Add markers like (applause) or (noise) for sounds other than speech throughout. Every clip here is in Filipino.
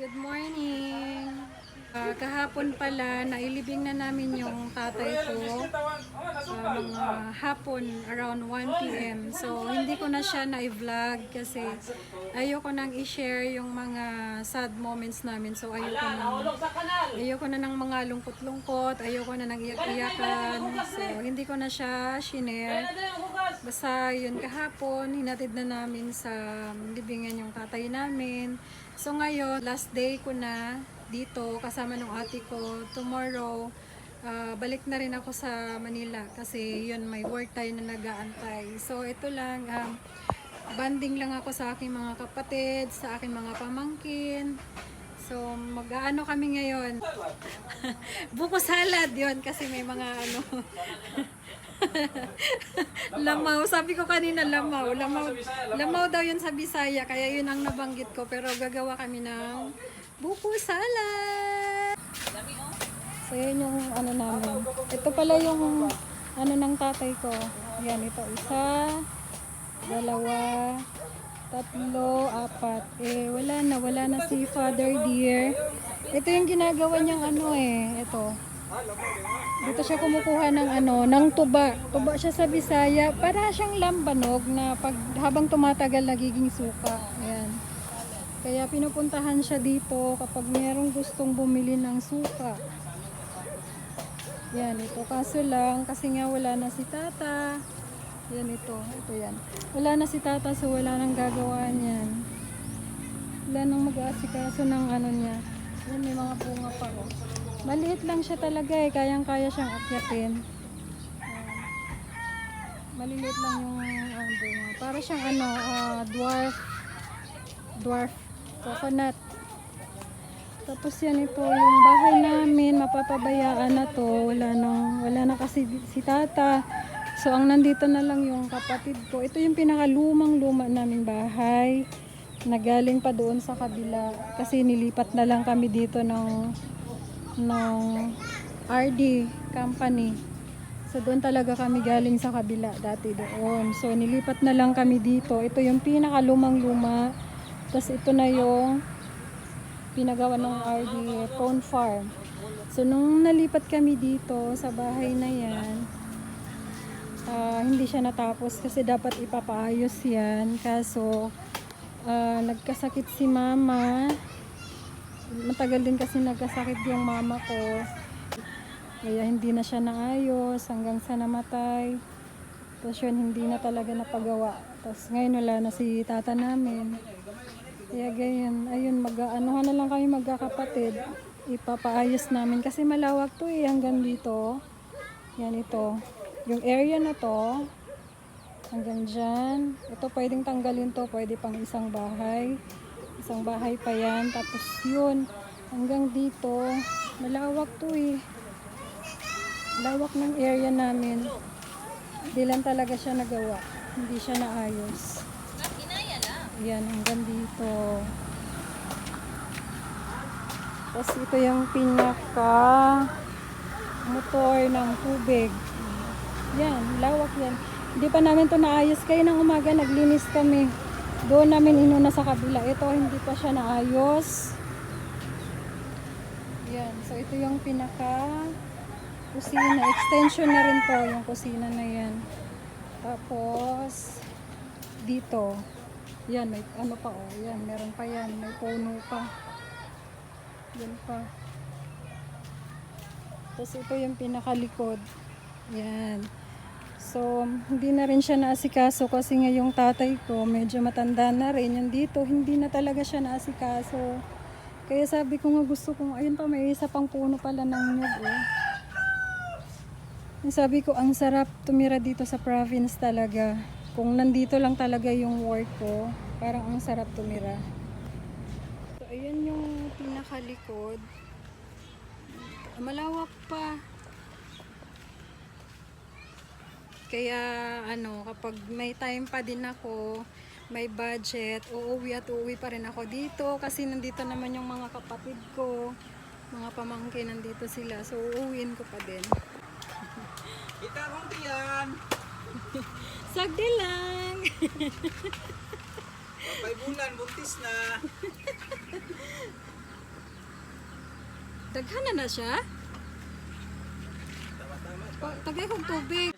Good morning. Ah, kahapon pala, nailibing na namin yung tatay ko sa mga hapon around 1 p.m. So, hindi ko na siya na-vlog kasi ayoko nang i-share yung mga sad moments namin. So, ayoko na, ayoko na ng mga lungkot-lungkot, ayoko na ng iyak-iyakan. So, hindi ko na siya shinare. Basta yun kahapon, hinatid na namin sa libingan yung tatay namin. So ngayon, last day ko na dito kasama ng ate ko. Tomorrow, ah, balik na rin ako sa Manila kasi yun may work tayo na nag-aantay. So ito lang, um, banding lang ako sa aking mga kapatid, sa aking mga pamangkin. So mag-aano kami ngayon. (laughs) Buko salad yon kasi may mga ano (laughs) lamaw. Sabi ko kanina lamaw. Lamaw, lamaw daw yun sa Bisaya. Kaya yun ang nabanggit ko. Pero gagawa kami ng buko salad. So yun yung ano namin. Ito pala yung ano ng tatay ko. Yan ito. Isa, dalawa, tatlo, apat. Eh wala na. Wala na si Father Dear. Ito yung ginagawa niyang ano eh. Ito. Dito siya kumukuha ng ano, ng tuba. Tuba siya sa Bisaya. Para siyang lambanog na pag habang tumatagal nagiging suka. Ayan. Kaya pinupuntahan siya dito kapag mayroong gustong bumili ng suka. Yan, ito. Kaso lang, kasi nga wala na si tata. Yan ito. Ito yan. Wala na si tata so wala nang gagawa niyan. Wala nang mag-aasikaso ng ano niya. Yan, may mga bunga pa oh. Maliit lang siya talaga eh. Kayang-kaya siyang akyatin. Maliliit lang yung ah, bunga. Para siyang ano, ah, dwarf dwarf coconut. Tapos yan ito, yung bahay namin, mapapabayaan na to. Wala na, wala na kasi si tata. So, ang nandito na lang yung kapatid ko. Ito yung pinakalumang luma naming bahay. Nagaling pa doon sa kabila. Kasi nilipat na lang kami dito ng, ng RD company. So, doon talaga kami galing sa kabila dati doon. So, nilipat na lang kami dito. Ito yung pinakalumang luma. Tapos, ito na yung pinagawa ng RD Phone Farm. So, nung nalipat kami dito sa bahay na yan, ah, hindi siya natapos kasi dapat ipapaayos yan. Kaso, ah, nagkasakit si mama. Matagal din kasi nagkasakit yung mama ko. Kaya hindi na siya naayos hanggang sa namatay. Tapos yun, hindi na talaga napagawa. Tapos ngayon wala na si tata namin. Kaya ganyan, ayun, mag-anuhan na lang kami magkakapatid. Ipapaayos namin kasi malawak to eh, hanggang dito. Yan ito. Yung area na to, hanggang dyan. Ito pwedeng tanggalin to, pwede pang isang bahay. Isang bahay pa yan. Tapos yun, hanggang dito, malawak to eh. Lawak ng area namin. Hindi lang talaga siya nagawa. Hindi siya naayos. Yan, hanggang dito. Tapos ito yung pinaka motor ng tubig. Yan, lawak yan. Hindi pa namin to naayos. Kaya ng umaga naglinis kami. Doon namin inuna sa kabila. Ito hindi pa siya naayos. Yan, so ito yung pinaka kusina. Extension na rin to yung kusina na yan. Tapos dito. Yan, may ano pa oh. Yan, meron pa yan. May puno pa. Yan pa. Tapos ito yung pinakalikod. Yan. So, hindi na rin siya naasikaso kasi nga yung tatay ko medyo matanda na rin. Yung dito, hindi na talaga siya naasikaso. Kaya sabi ko nga gusto kong, ayun pa, may isa pang puno pala ng nyug eh. Sabi ko, ang sarap tumira dito sa province talaga. Kung nandito lang talaga yung work ko, parang ang sarap tumira. So, ayan yung pinakalikod. Malawak pa. Kaya ano, kapag may time pa din ako, may budget, uuwi at uuwi pa rin ako dito kasi nandito naman yung mga kapatid ko, mga pamangkin nandito sila. So uuwiin ko pa din. Kita kong tiyan. Sagdi lang. (laughs) Kapay bulan, buntis na. Daghan na siya? Tagay kong tubig.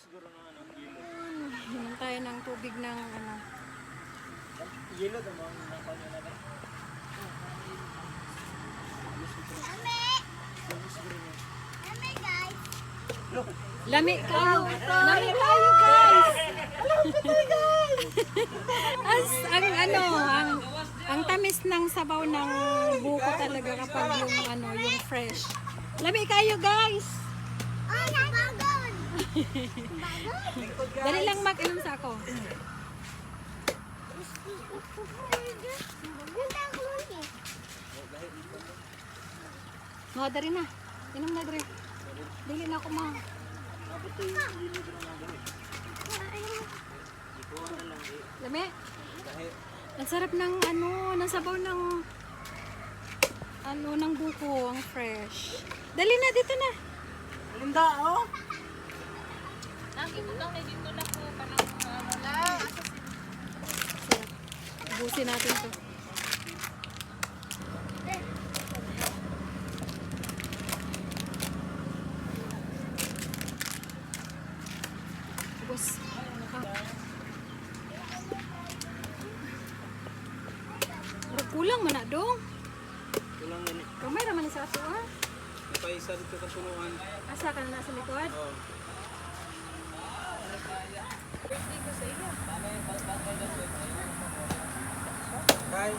Hinang tayo ng tubig ng ano. Lami kayo. Lami kayo, guys. As ang ano, ang ang tamis ng sabaw ng buko talaga kapag yung ano, yung fresh. Lami kayo, guys. Dali lang mag-inom sa ako. Mga dari na. Inom na dari. Dili na ako ma. Lami. Ang sarap ng ano, ng sabaw ng ano ng buko, ang fresh. Dali na dito na. Linda, oh. Sarap. Ubusin natin to. Ubus. Ah. Kulang man na dong. Kulang gani. Kamay raman sa ato ha. Ipaisa dito ka sunuan. Asa ka na nasa likod? Oh. Bye.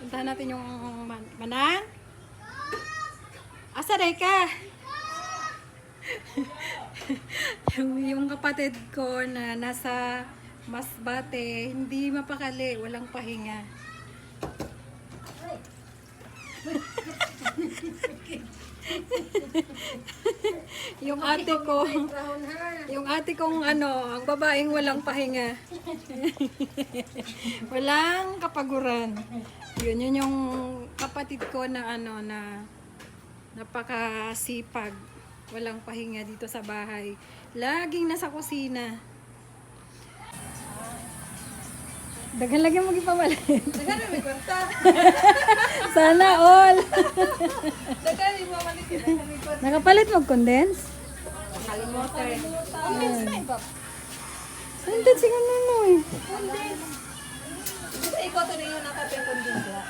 Puntahan natin yung man manan. Asa day ka? (laughs) yung, yung kapatid ko na nasa Masbate, hindi mapakali, walang pahinga. Yung ate ko, yung ate kong ano, ang babaeng walang pahinga. (laughs) walang kapaguran. Yun, yun yung kapatid ko na ano, na napakasipag. Walang pahinga dito sa bahay. Laging nasa kusina. Dagan lagi mo gipamalit. Dagan may kwarta. (laughs) Sana all. (laughs) Dagan mo malit dagan may kwarta. Nakapalit mo condense? Kalimutan. Sandad si Nunoy. Gusto ikaw to niyo nakapeng kondensya.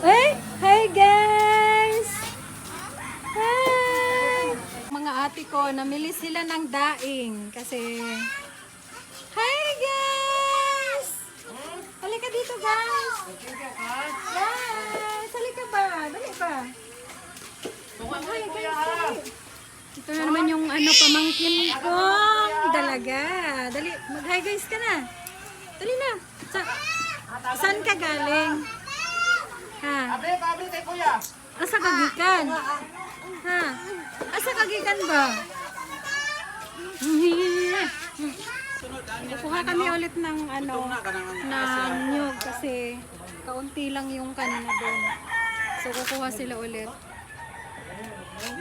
Hey! Hi guys! Hi! Mga ate ko, namili sila ng daing kasi Hi guys! Halika dito guys! Halika ba? Dali ba? Hi guys! Ito na naman yung ano pamangkin ko. Dalaga. Dali, mag-hi guys ka na. Dali na. Sa, saan ka galing? Ha? Abre, abre kay kuya. Asa kagikan? Ha? Asa kagikan ba? Kukuha kami ulit ng ano, ng nyug kasi kaunti lang yung kanina doon. So kukuha sila ulit. Ayaw,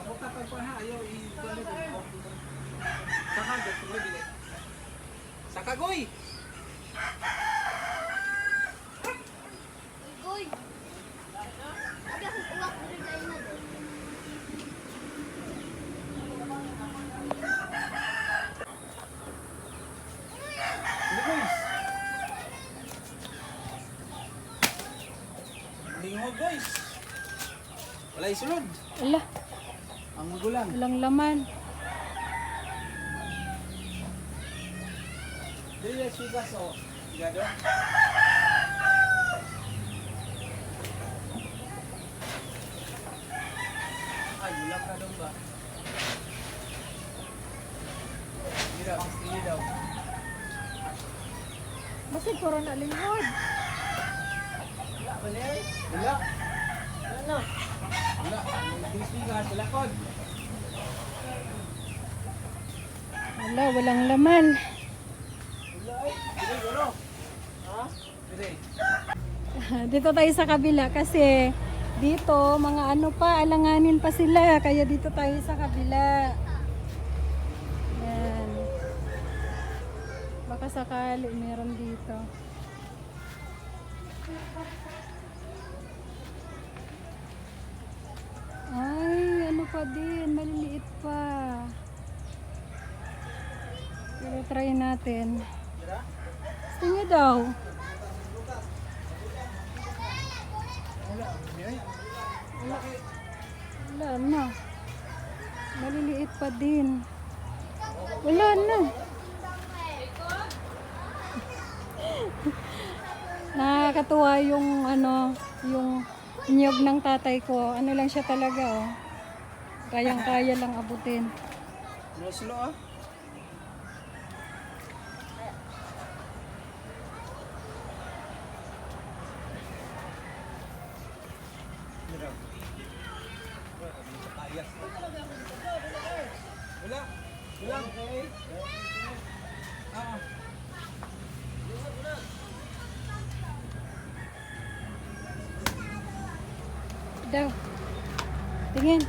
abot na pa pa ha. Ayaw, i-kulit. Saka, gusto mo bili. Saka, goy. Hindi, guys. Lingog, guys. Wala isulod. Ala, Ang magulang. walang laman. Dili na sigas o. Gado. Ay, ulap ka daw ba? Hindi daw, hindi daw. Basig ko rin alingkod. Wala, eh. Wala. Wala walang laman. Wala eh. Dili, gano? Dito tayo sa kabila kasi Dito, mga ano pa, alanganin pa sila. Kaya dito tayo sa kabila. Yan. Baka sakali meron dito. Ay, ano pa din, maliliit pa. Pero try natin. Gusto daw? Wala na. Maliliit pa din. Wala na. (laughs) Nakakatuwa yung ano, yung niyog ng tatay ko. Ano lang siya talaga oh. Kayang-kaya lang abutin. Slow slow ah. Wala. Wala. Ah. Daw. Tingin.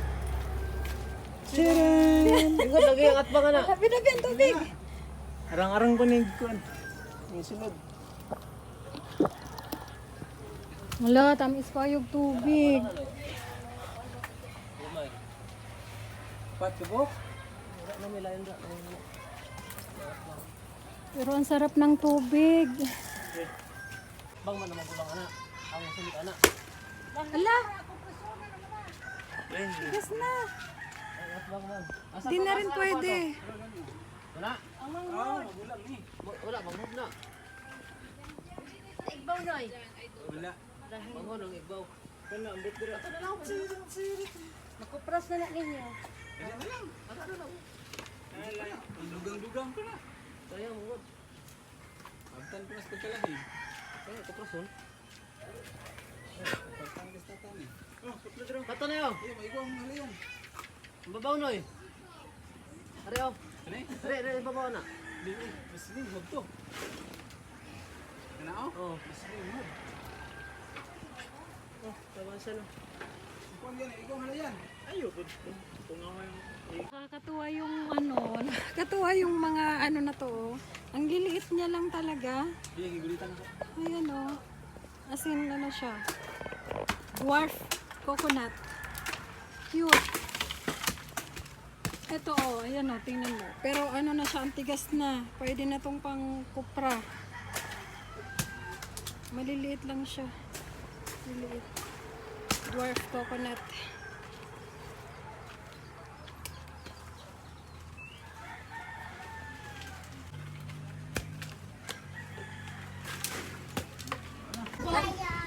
Tcharan! Ingat lagi ang atbang na. Labi na ang tubig. Arang-arang ko na yung kuwan. Yung sunod. Wala, tamis pa yung tubig. Pat ko. Pero ang sarap ng tubig. Bang man naman kulang ana. Ang sulit ana. Ala! Tigas na. Atbang man. Di na rin pwede. Wala. Magulang ni. Wala bang na. Wala. Bangon ang igbaw. Kana ambot dira. Nakupras na na ninyo. Ang dugang-dugang ko na. Kaya mo. Abtan ko na sa pagkalahi. Kaya ito prason. Oh. Kato na. Eh, halayon. Ang babaw noy. Ari oh. Ano eh? Ari, ari babaw na. Di, eh, mas ning hod to. Kana oh? Oh. Mas hod. Oh, tawa siya no. Kuwan yan, eh, igwang halayan. Ayo, pud. Kung yung Nakakatuwa yung ano, nakakatuwa yung mga ano na to. oh. Ang liliit niya lang talaga. Biya gigulitan ko. Ayan o. As in, ano siya. Dwarf coconut. Cute. Ito o, oh, ayan o, tingnan mo. Pero ano na siya, ang tigas na. Pwede na tong pang kupra. Maliliit lang siya. Maliliit. Dwarf coconut.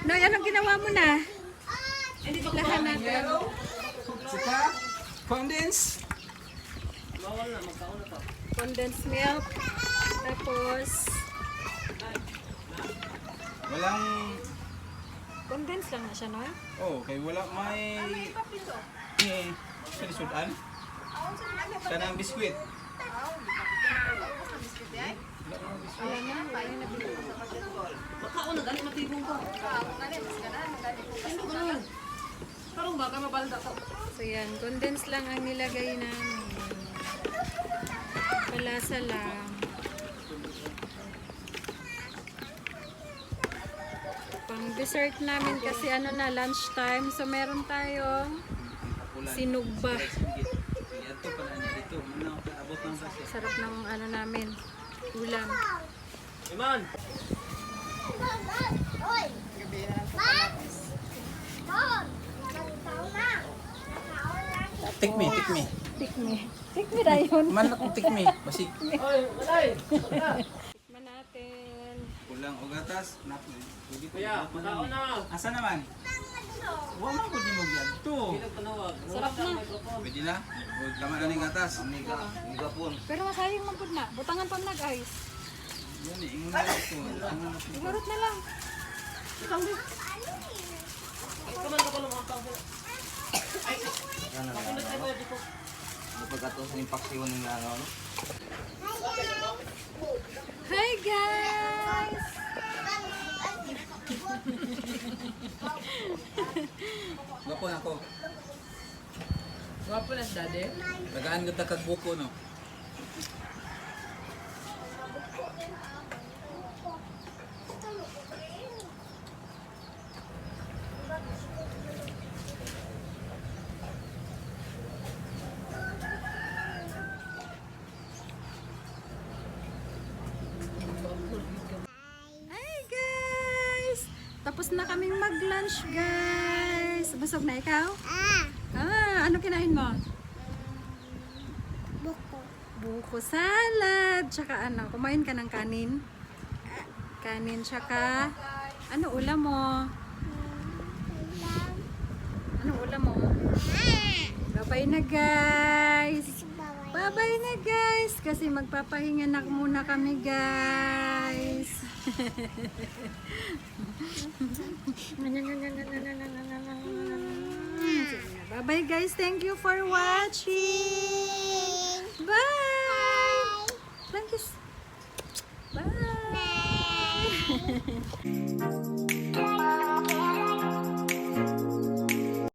Noy, anong ginawa mo na? Lahan natin. Sika, condense. Bawal na magkaon na to. Condensed milk. Tapos, Walang, condensed lang na siya, no? oh, kay wala may, eh, salisudan. Kanang biskwit. Wala na, wala na nabili. Makaon na gani matibong ko. Ano ba yan? Parang baka mabalda to. So yan, condensed lang ang nilagay namin. Palasa lang. Pang dessert namin kasi ano na, lunchtime. So meron tayong sinugba. Sarap ng ano namin, ulam. Iman. Take me, take me. Pick me. Pick me na yun. Man ako take me. Basi, Oy, malay. Tikman natin. kulang o gatas. Napo, pwede ko. Kuya, makaon na. Asa naman? Huwag mo ko di mo yan. Ito. Bilag panawag. Sarap na. Pwede na. Huwag tama na ng gatas. Amiga. Amiga po. Pero masayang man pud na. Butangan pa nag-ice. Yan eh, ingon na ito. Ano na ito? Igurot na lang. Kaman ka pala mga tao. Ay, makulit na ba dito? Pagkatapos ng paksiyon ng ano. Hi guys! Gwapo na ko. Gwapo na si daddy. Tagaan ka kag buko no. Hi guys! Tapos na kaming mag-lunch guys. Busog na ikaw? Ah, ano kinain mo? Buko. Buko salad. Tsaka ano, kumain ka ng kanin? Kanin tsaka ano ulam mo? Ano ulam mo? Bye-bye na guys. Bye-bye na guys. Kasi magpapahinga na muna kami guys. Bye-bye guys. Thank you for watching. Bye. Thank you. Bye. (laughs)